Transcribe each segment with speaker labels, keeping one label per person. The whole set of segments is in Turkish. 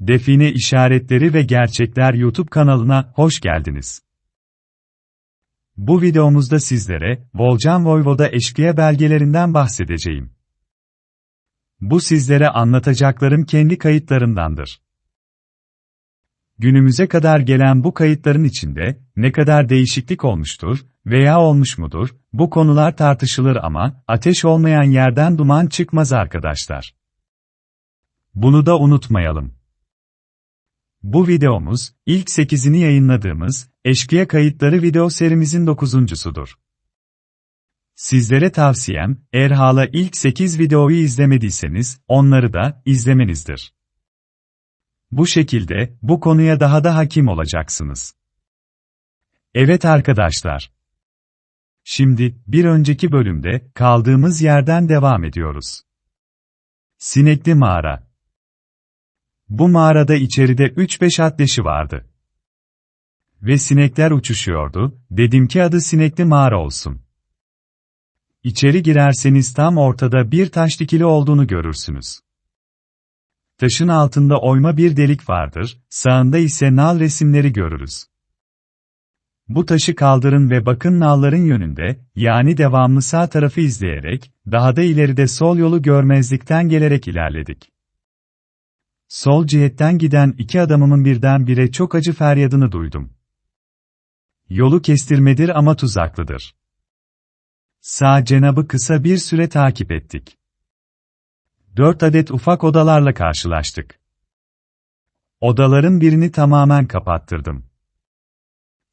Speaker 1: Define İşaretleri ve Gerçekler YouTube kanalına hoş geldiniz. Bu videomuzda sizlere Volcan Voyvoda eşkıya belgelerinden bahsedeceğim. Bu sizlere anlatacaklarım kendi kayıtlarımdandır. Günümüze kadar gelen bu kayıtların içinde ne kadar değişiklik olmuştur veya olmuş mudur, bu konular tartışılır ama ateş olmayan yerden duman çıkmaz arkadaşlar. Bunu da unutmayalım. Bu videomuz, ilk 8'ini yayınladığımız, Eşkıya Kayıtları video serimizin 9.sudur. Sizlere tavsiyem, eğer hala ilk 8 videoyu izlemediyseniz, onları da izlemenizdir. Bu şekilde, bu konuya daha da hakim olacaksınız. Evet arkadaşlar. Şimdi, bir önceki bölümde, kaldığımız yerden devam ediyoruz. Sinekli Mağara bu mağarada içeride 3-5 atleşi vardı. Ve sinekler uçuşuyordu, dedim ki adı sinekli mağara olsun. İçeri girerseniz tam ortada bir taş dikili olduğunu görürsünüz. Taşın altında oyma bir delik vardır, sağında ise nal resimleri görürüz. Bu taşı kaldırın ve bakın nalların yönünde, yani devamlı sağ tarafı izleyerek, daha da ileride sol yolu görmezlikten gelerek ilerledik. Sol cihetten giden iki adamımın birdenbire çok acı feryadını duydum. Yolu kestirmedir ama tuzaklıdır. Sağ cenabı kısa bir süre takip ettik. Dört adet ufak odalarla karşılaştık. Odaların birini tamamen kapattırdım.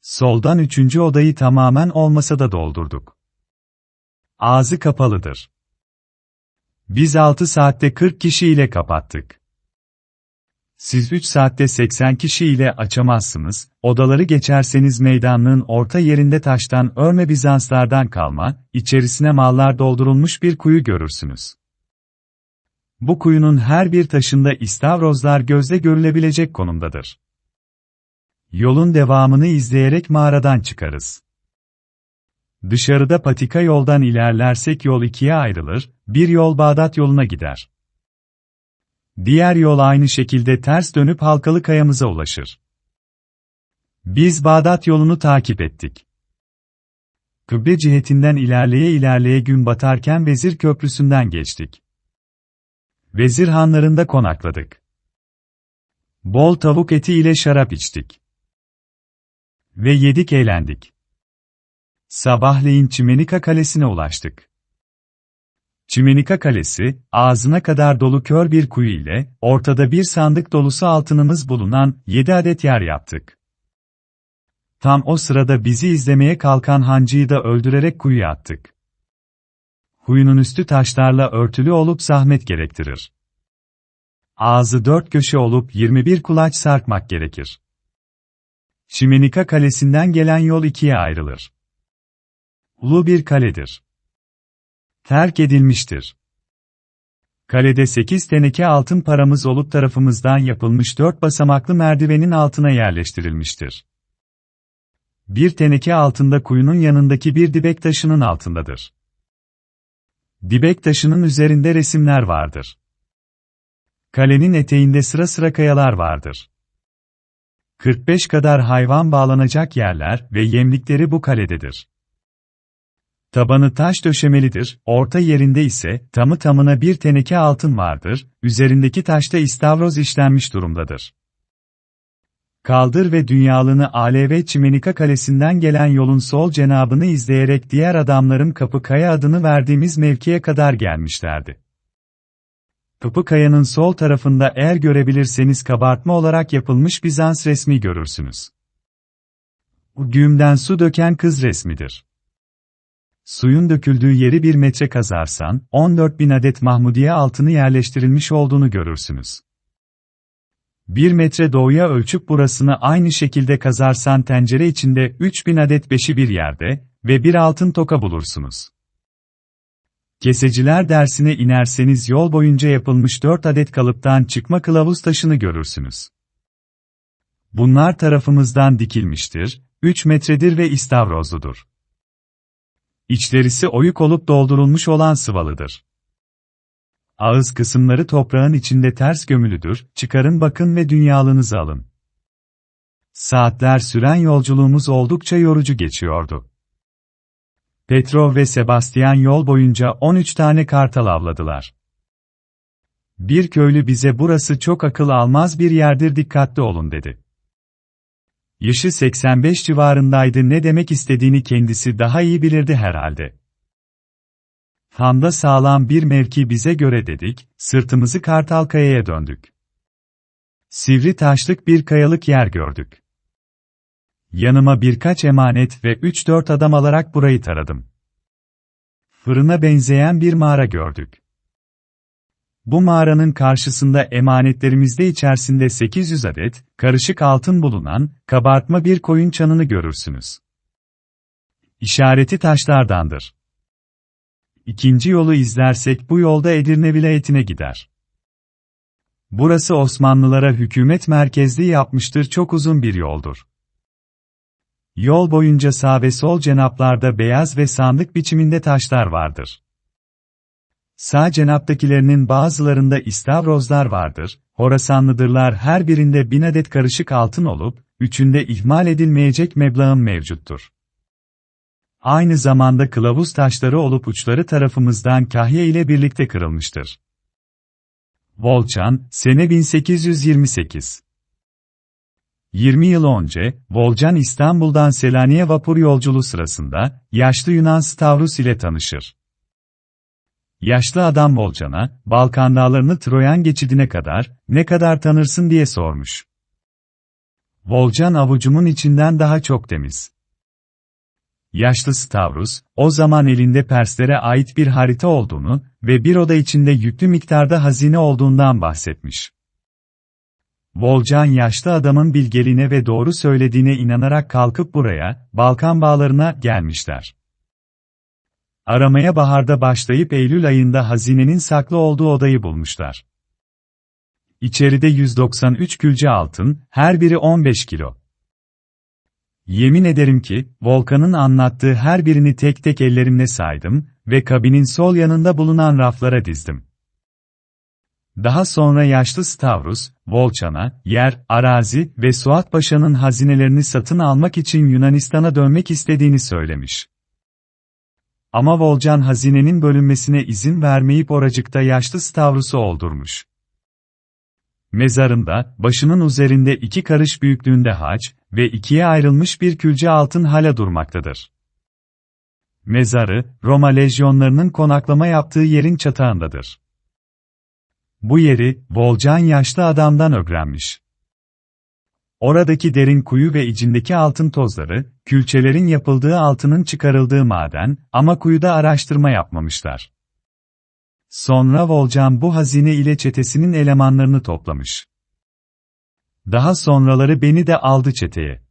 Speaker 1: Soldan üçüncü odayı tamamen olmasa da doldurduk. Ağzı kapalıdır. Biz 6 saatte 40 kişiyle kapattık. Siz 3 saatte 80 kişi ile açamazsınız, odaları geçerseniz meydanlığın orta yerinde taştan örme Bizanslardan kalma, içerisine mallar doldurulmuş bir kuyu görürsünüz. Bu kuyunun her bir taşında istavrozlar gözle görülebilecek konumdadır. Yolun devamını izleyerek mağaradan çıkarız. Dışarıda patika yoldan ilerlersek yol ikiye ayrılır, bir yol Bağdat yoluna gider. Diğer yol aynı şekilde ters dönüp halkalı kayamıza ulaşır. Biz Bağdat yolunu takip ettik. Kıble cihetinden ilerleye ilerleye gün batarken Vezir Köprüsü'nden geçtik. Vezir hanlarında konakladık. Bol tavuk eti ile şarap içtik. Ve yedik eğlendik. Sabahleyin Çimenika Kalesi'ne ulaştık. Çimenika Kalesi, ağzına kadar dolu kör bir kuyu ile, ortada bir sandık dolusu altınımız bulunan 7 adet yer yaptık. Tam o sırada bizi izlemeye kalkan hancıyı da öldürerek kuyuya attık. Kuyunun üstü taşlarla örtülü olup zahmet gerektirir. Ağzı dört köşe olup 21 kulaç sarkmak gerekir. Çimenika Kalesi'nden gelen yol ikiye ayrılır. Ulu bir kaledir terk edilmiştir. Kalede 8 teneke altın paramız olup tarafımızdan yapılmış 4 basamaklı merdivenin altına yerleştirilmiştir. Bir teneke altında kuyunun yanındaki bir dibek taşının altındadır. Dibek taşının üzerinde resimler vardır. Kalenin eteğinde sıra sıra kayalar vardır. 45 kadar hayvan bağlanacak yerler ve yemlikleri bu kalededir. Tabanı taş döşemelidir, orta yerinde ise, tamı tamına bir teneke altın vardır, üzerindeki taşta istavroz işlenmiş durumdadır. Kaldır ve dünyalını Alev Çimenika Kalesi'nden gelen yolun sol cenabını izleyerek diğer adamların Kapı Kaya adını verdiğimiz mevkiye kadar gelmişlerdi. Kapı Kaya'nın sol tarafında eğer görebilirseniz kabartma olarak yapılmış Bizans resmi görürsünüz. Bu güğümden su döken kız resmidir. Suyun döküldüğü yeri bir metre kazarsan, 14 bin adet Mahmudiye altını yerleştirilmiş olduğunu görürsünüz. Bir metre doğuya ölçüp burasını aynı şekilde kazarsan tencere içinde 3000 adet beşi bir yerde ve bir altın toka bulursunuz. Keseciler dersine inerseniz yol boyunca yapılmış 4 adet kalıptan çıkma kılavuz taşını görürsünüz. Bunlar tarafımızdan dikilmiştir, 3 metredir ve istavrozludur. İçlerisi oyuk olup doldurulmuş olan sıvalıdır. Ağız kısımları toprağın içinde ters gömülüdür, çıkarın bakın ve dünyalığınızı alın. Saatler süren yolculuğumuz oldukça yorucu geçiyordu. Petrov ve Sebastian yol boyunca 13 tane kartal avladılar. Bir köylü bize burası çok akıl almaz bir yerdir dikkatli olun dedi. Yaşı 85 civarındaydı ne demek istediğini kendisi daha iyi bilirdi herhalde. Hamda sağlam bir mevki bize göre dedik, sırtımızı kartal kayaya döndük. Sivri taşlık bir kayalık yer gördük. Yanıma birkaç emanet ve 3-4 adam alarak burayı taradım. Fırına benzeyen bir mağara gördük. Bu mağaranın karşısında emanetlerimizde içerisinde 800 adet, karışık altın bulunan, kabartma bir koyun çanını görürsünüz. İşareti taşlardandır. İkinci yolu izlersek bu yolda Edirne vilayetine gider. Burası Osmanlılara hükümet merkezli yapmıştır çok uzun bir yoldur. Yol boyunca sağ ve sol cenaplarda beyaz ve sandık biçiminde taşlar vardır. Sağ cenaptakilerinin bazılarında istavrozlar vardır, Horasanlıdırlar her birinde bin adet karışık altın olup, üçünde ihmal edilmeyecek meblağın mevcuttur. Aynı zamanda kılavuz taşları olup uçları tarafımızdan kahya ile birlikte kırılmıştır. Volçan, sene 1828 20 yıl önce, Volcan İstanbul'dan Selanik'e vapur yolculuğu sırasında, yaşlı Yunan Stavros ile tanışır. Yaşlı adam Volcan'a, Balkan dağlarını Troyan geçidine kadar, ne kadar tanırsın diye sormuş. Volcan avucumun içinden daha çok temiz. Yaşlı Stavros, o zaman elinde Perslere ait bir harita olduğunu ve bir oda içinde yüklü miktarda hazine olduğundan bahsetmiş. Volcan yaşlı adamın bilgeliğine ve doğru söylediğine inanarak kalkıp buraya, Balkan bağlarına gelmişler. Aramaya baharda başlayıp Eylül ayında hazinenin saklı olduğu odayı bulmuşlar. İçeride 193 külce altın, her biri 15 kilo. Yemin ederim ki, Volkan'ın anlattığı her birini tek tek ellerimle saydım ve kabinin sol yanında bulunan raflara dizdim. Daha sonra yaşlı Stavros, Volçan'a, yer, arazi ve Suat Paşa'nın hazinelerini satın almak için Yunanistan'a dönmek istediğini söylemiş. Ama Volcan hazinenin bölünmesine izin vermeyip oracıkta yaşlı Stavros'u oldurmuş. Mezarında, başının üzerinde iki karış büyüklüğünde haç ve ikiye ayrılmış bir külce altın hala durmaktadır. Mezarı, Roma lejyonlarının konaklama yaptığı yerin çatağındadır. Bu yeri, Volcan yaşlı adamdan öğrenmiş. Oradaki derin kuyu ve içindeki altın tozları, külçelerin yapıldığı altının çıkarıldığı maden, ama kuyuda araştırma yapmamışlar. Sonra Volcan bu hazine ile çetesinin elemanlarını toplamış. Daha sonraları beni de aldı çeteye.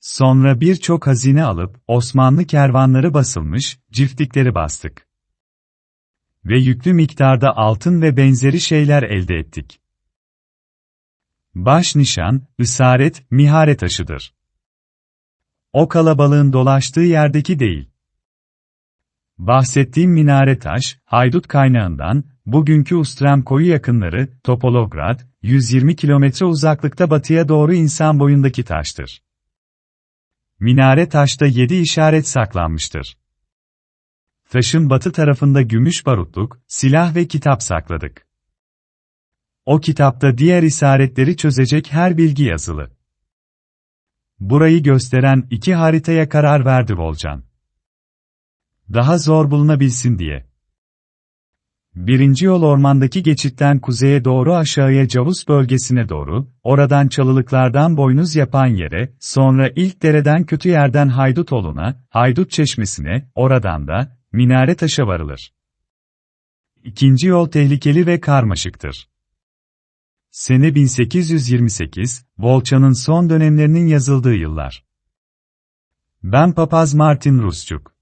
Speaker 1: Sonra birçok hazine alıp, Osmanlı kervanları basılmış, ciftlikleri bastık. Ve yüklü miktarda altın ve benzeri şeyler elde ettik. Baş nişan, isaret, mihare taşıdır. O kalabalığın dolaştığı yerdeki değil. Bahsettiğim minare taş, haydut kaynağından, bugünkü Ustrem koyu yakınları, Topolograd, 120 kilometre uzaklıkta batıya doğru insan boyundaki taştır. Minare taşta 7 işaret saklanmıştır. Taşın batı tarafında gümüş barutluk, silah ve kitap sakladık. O kitapta diğer işaretleri çözecek her bilgi yazılı. Burayı gösteren iki haritaya karar verdi Volcan. Daha zor bulunabilsin diye. Birinci yol ormandaki geçitten kuzeye doğru aşağıya Cavus bölgesine doğru, oradan çalılıklardan boynuz yapan yere, sonra ilk dereden kötü yerden Haydutoğlu'na, Haydut Çeşmesi'ne, oradan da, Minare Taş'a varılır. İkinci yol tehlikeli ve karmaşıktır. Sene 1828, Volça'nın son dönemlerinin yazıldığı yıllar. Ben Papaz Martin Rusçuk.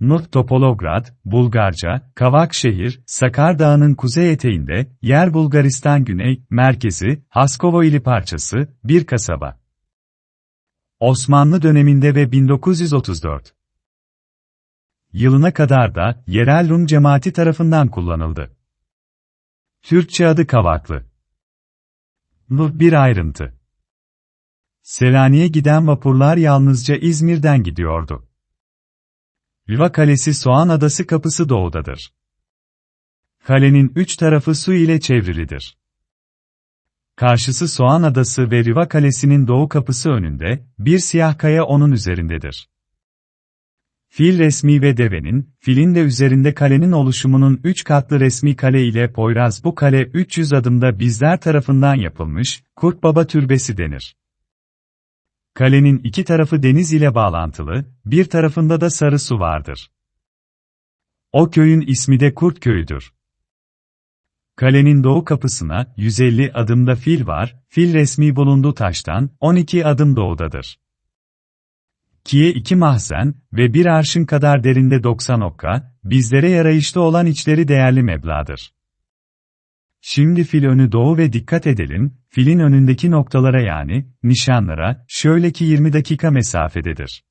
Speaker 1: Nut Topolograd, Bulgarca, Kavakşehir, Sakar Dağı'nın kuzey eteğinde, yer Bulgaristan güney, merkezi, Haskovo ili parçası, bir kasaba. Osmanlı döneminde ve 1934. yılına kadar da yerel Rum cemaati tarafından kullanıldı. Türkçe adı Kavaklı. Bu bir ayrıntı. Selanik'e giden vapurlar yalnızca İzmir'den gidiyordu. Riva Kalesi Soğan Adası kapısı doğudadır. Kalenin üç tarafı su ile çevrilidir. Karşısı Soğan Adası ve Riva Kalesi'nin doğu kapısı önünde, bir siyah kaya onun üzerindedir. Fil resmi ve devenin, filin de üzerinde kalenin oluşumunun üç katlı resmi kale ile Poyraz bu kale 300 adımda bizler tarafından yapılmış, Kurt Baba Türbesi denir. Kalenin iki tarafı deniz ile bağlantılı, bir tarafında da sarı su vardır. O köyün ismi de Kurt Köyüdür. Kalenin doğu kapısına 150 adımda fil var, fil resmi bulunduğu taştan 12 adım doğudadır. Kiye iki mahzen ve bir arşın kadar derinde 90 okka, bizlere yarayışlı olan içleri değerli meblağdır. Şimdi fil önü doğu ve dikkat edelim, filin önündeki noktalara yani, nişanlara, şöyle ki 20 dakika mesafededir.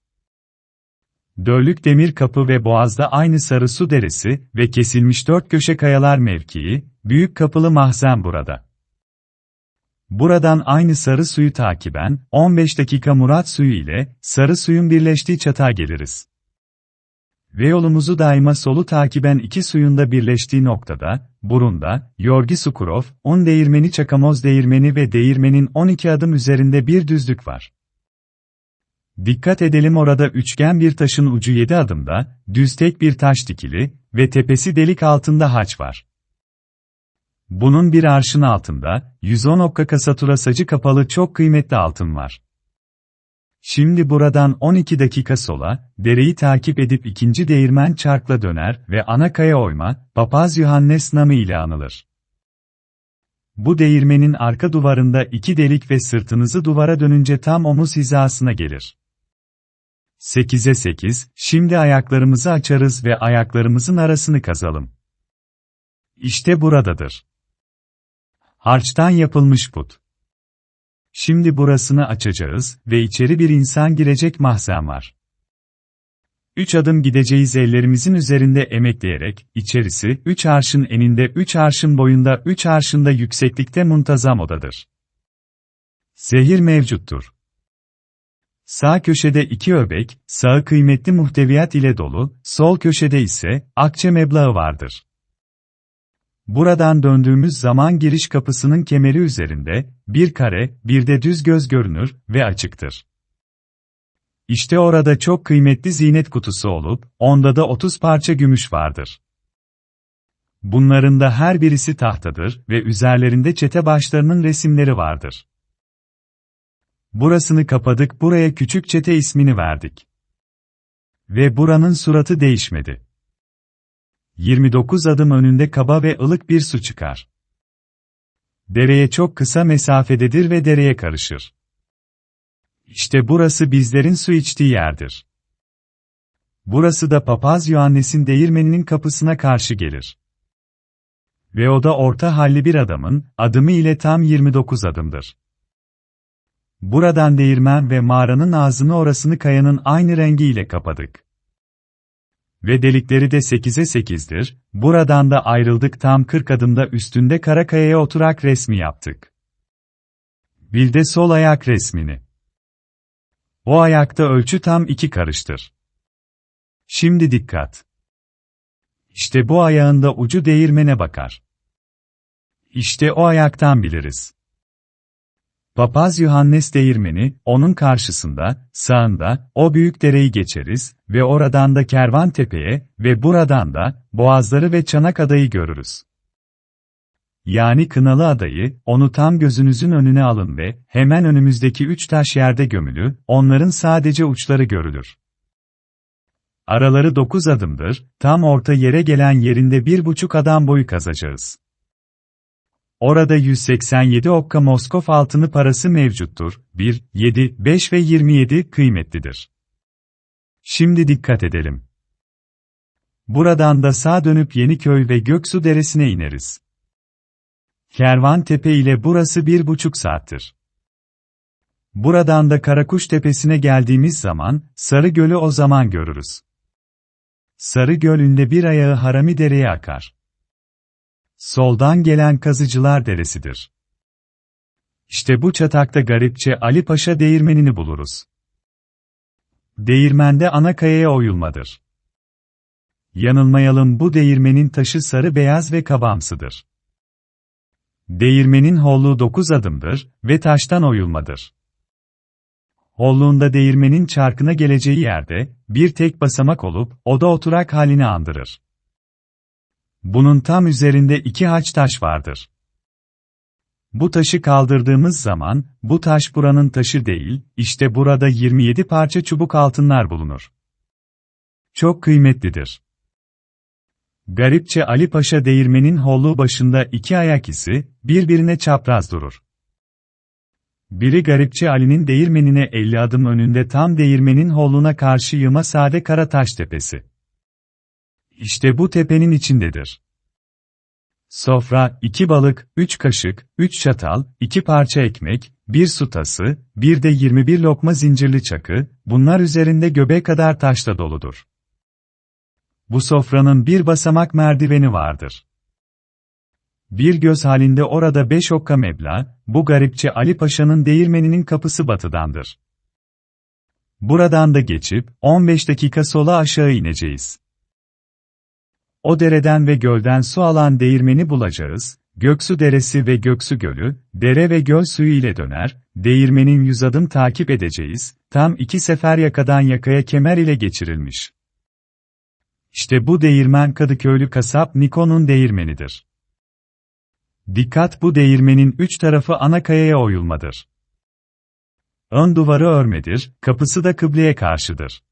Speaker 1: Dörlük demir kapı ve boğazda aynı sarı su deresi ve kesilmiş dört köşe kayalar mevkii, büyük kapılı mahzen burada. Buradan aynı sarı suyu takiben, 15 dakika Murat suyu ile, sarı suyun birleştiği çatağa geliriz. Ve yolumuzu daima solu takiben iki suyun da birleştiği noktada, Burunda, Yorgi Sukurov, 10 değirmeni Çakamoz değirmeni ve değirmenin 12 adım üzerinde bir düzlük var. Dikkat edelim orada üçgen bir taşın ucu 7 adımda, düz tek bir taş dikili ve tepesi delik altında haç var. Bunun bir arşın altında, 110 okka kasatura sacı kapalı çok kıymetli altın var. Şimdi buradan 12 dakika sola, dereyi takip edip ikinci değirmen çarkla döner ve ana kaya oyma, Papaz Yohannes namı ile anılır. Bu değirmenin arka duvarında iki delik ve sırtınızı duvara dönünce tam omuz hizasına gelir. 8'e 8, şimdi ayaklarımızı açarız ve ayaklarımızın arasını kazalım. İşte buradadır. Harçtan yapılmış put. Şimdi burasını açacağız ve içeri bir insan girecek mahzen var. Üç adım gideceğiz ellerimizin üzerinde emekleyerek, içerisi, üç arşın eninde, üç arşın boyunda, üç arşında yükseklikte muntazam odadır. Zehir mevcuttur. Sağ köşede iki öbek, sağı kıymetli muhteviyat ile dolu, sol köşede ise, akçe meblağı vardır. Buradan döndüğümüz zaman giriş kapısının kemeri üzerinde, bir kare, bir de düz göz görünür ve açıktır. İşte orada çok kıymetli zinet kutusu olup, onda da 30 parça gümüş vardır. Bunların da her birisi tahtadır ve üzerlerinde çete başlarının resimleri vardır. Burasını kapadık buraya küçük çete ismini verdik. Ve buranın suratı değişmedi. 29 adım önünde kaba ve ılık bir su çıkar. Dereye çok kısa mesafededir ve dereye karışır. İşte burası bizlerin su içtiği yerdir. Burası da Papaz Yohannes'in değirmeninin kapısına karşı gelir. Ve o da orta halli bir adamın, adımı ile tam 29 adımdır. Buradan değirmen ve mağaranın ağzını orasını kayanın aynı rengiyle kapadık. Ve delikleri de 8'e 8'dir, buradan da ayrıldık tam 40 adımda üstünde Karakaya'ya oturak resmi yaptık. Bilde sol ayak resmini. O ayakta ölçü tam iki karıştır. Şimdi dikkat. İşte bu ayağında ucu değirmene bakar. İşte o ayaktan biliriz. Papaz Yohannes değirmeni, onun karşısında, sağında, o büyük dereyi geçeriz ve oradan da Kervan Tepe'ye ve buradan da, Boğazları ve Çanak Adayı görürüz. Yani Kınalı Adayı, onu tam gözünüzün önüne alın ve, hemen önümüzdeki üç taş yerde gömülü, onların sadece uçları görülür. Araları dokuz adımdır, tam orta yere gelen yerinde bir buçuk adam boyu kazacağız. Orada 187 okka Moskov altını parası mevcuttur. 1, 7, 5 ve 27 kıymetlidir. Şimdi dikkat edelim. Buradan da sağ dönüp Yeniköy ve Göksu Deresi'ne ineriz. Kervan Tepe ile burası bir buçuk saattir. Buradan da Karakuş Tepesi'ne geldiğimiz zaman, Sarı Gölü o zaman görürüz. Sarı Gölü'nde bir ayağı Harami Dere'ye akar. Soldan gelen Kazıcılar Deresi'dir. İşte bu çatakta garipçe Ali Paşa değirmenini buluruz. Değirmende ana kayaya oyulmadır. Yanılmayalım bu değirmenin taşı sarı beyaz ve kabamsıdır. Değirmenin holluğu 9 adımdır ve taştan oyulmadır. Holluğunda değirmenin çarkına geleceği yerde, bir tek basamak olup, o da oturak halini andırır. Bunun tam üzerinde iki haç taş vardır. Bu taşı kaldırdığımız zaman, bu taş buranın taşı değil, işte burada 27 parça çubuk altınlar bulunur. Çok kıymetlidir. Garipçe Ali Paşa değirmenin holluğu başında iki ayak izi, birbirine çapraz durur. Biri garipçe Ali'nin değirmenine 50 adım önünde tam değirmenin holluğuna karşı yığma sade Karataş tepesi. İşte bu tepenin içindedir. Sofra, iki balık, üç kaşık, üç çatal, iki parça ekmek, bir su tası, bir de 21 lokma zincirli çakı, bunlar üzerinde göbek kadar taşla doludur. Bu sofranın bir basamak merdiveni vardır. Bir göz halinde orada beş okka meblağ, bu garipçe Ali Paşa'nın değirmeninin kapısı batıdandır. Buradan da geçip, 15 dakika sola aşağı ineceğiz. O dereden ve gölden su alan değirmeni bulacağız, Göksu Deresi ve Göksu Gölü, dere ve göl suyu ile döner, değirmenin yüz adım takip edeceğiz, tam iki sefer yakadan yakaya kemer ile geçirilmiş. İşte bu değirmen Kadıköylü kasap Nikon'un değirmenidir. Dikkat bu değirmenin üç tarafı ana kayaya oyulmadır. Ön duvarı örmedir, kapısı da kıbleye karşıdır.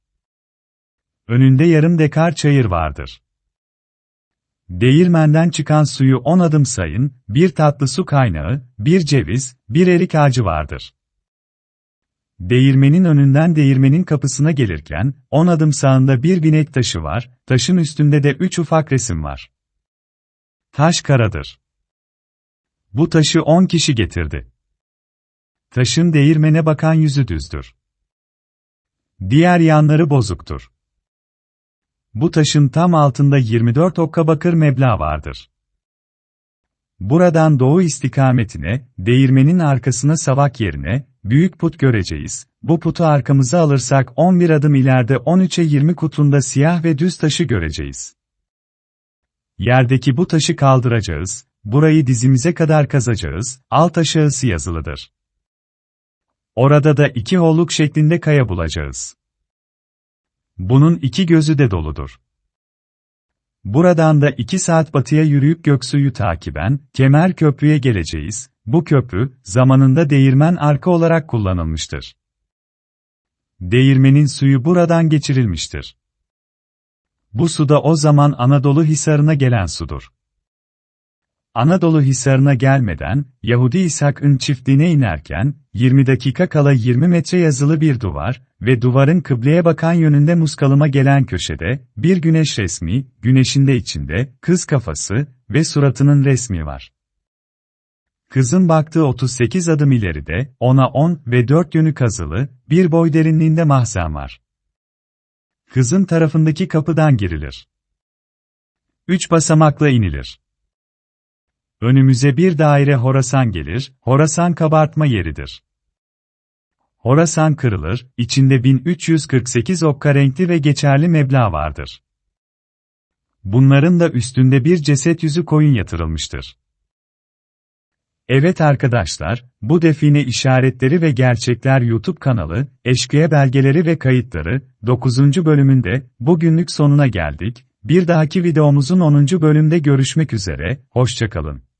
Speaker 1: Önünde yarım dekar çayır vardır. Değirmenden çıkan suyu 10 adım sayın, bir tatlı su kaynağı, bir ceviz, bir erik ağacı vardır. Değirmenin önünden değirmenin kapısına gelirken, 10 adım sağında bir binek taşı var, taşın üstünde de 3 ufak resim var. Taş karadır. Bu taşı 10 kişi getirdi. Taşın değirmene bakan yüzü düzdür. Diğer yanları bozuktur. Bu taşın tam altında 24 okka bakır meblağ vardır. Buradan doğu istikametine, değirmenin arkasına savak yerine, büyük put göreceğiz. Bu putu arkamıza alırsak 11 adım ileride 13'e 20 kutunda siyah ve düz taşı göreceğiz. Yerdeki bu taşı kaldıracağız, burayı dizimize kadar kazacağız, alt aşağısı yazılıdır. Orada da iki holluk şeklinde kaya bulacağız. Bunun iki gözü de doludur. Buradan da iki saat batıya yürüyüp Göksu'yu takiben, Kemer Köprü'ye geleceğiz, bu köprü, zamanında değirmen arka olarak kullanılmıştır. Değirmenin suyu buradan geçirilmiştir. Bu su da o zaman Anadolu Hisarı'na gelen sudur. Anadolu Hisarı'na gelmeden, Yahudi İshak'ın çiftliğine inerken, 20 dakika kala 20 metre yazılı bir duvar ve duvarın kıbleye bakan yönünde muskalıma gelen köşede, bir güneş resmi, güneşin de içinde, kız kafası ve suratının resmi var. Kızın baktığı 38 adım ileride, ona 10 ve 4 yönü kazılı, bir boy derinliğinde mahzen var. Kızın tarafındaki kapıdan girilir. Üç basamakla inilir. Önümüze bir daire Horasan gelir, Horasan kabartma yeridir. Horasan kırılır, içinde 1348 okka renkli ve geçerli meblağ vardır. Bunların da üstünde bir ceset yüzü koyun yatırılmıştır. Evet arkadaşlar, bu define işaretleri ve gerçekler YouTube kanalı, eşkıya belgeleri ve kayıtları, 9. bölümünde, bugünlük sonuna geldik, bir dahaki videomuzun 10. bölümde görüşmek üzere, hoşçakalın.